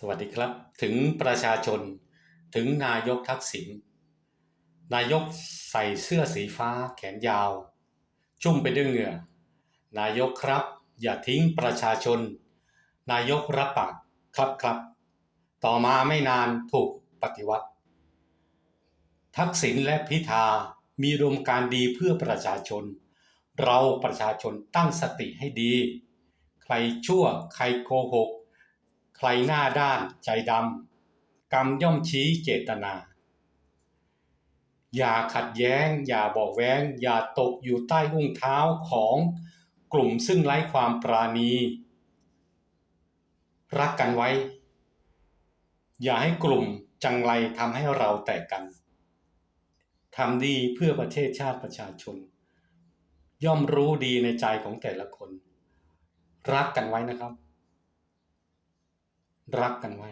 สวัสดีครับ ถึงประชาชนถึงนายกทักษิณนายกใส่เสื้อสีฟ้าแขนยาว ชุ่มไปด้วยเหงื่อ นายกครับ อย่าทิ้งประชาชน นายกรับปากครับครับ ต่อมาไม่นานถูกปฏิวัติ ทักษิณและพิธามีรวมการดีเพื่อประชาชน เราประชาชนตั้งสติให้ดี ใครชั่วใครโกหก ใครหน้าด้านใจดำกรรมย่อมชี้เจตนา อย่าขัดแย้ง อย่าบอกแว้ง อย่าตกอยู่ใต้อุ้งเท้าของกลุ่มซึ่งไร้ความปราณี รักกันไว้ อย่าให้กลุ่มจังไรทำให้เราแตกกันทำดีเพื่อประเทศชาติประชาชน ย่อมรู้ดีในใจของแต่ละคน รักกันไว้นะครับ รักกันไว้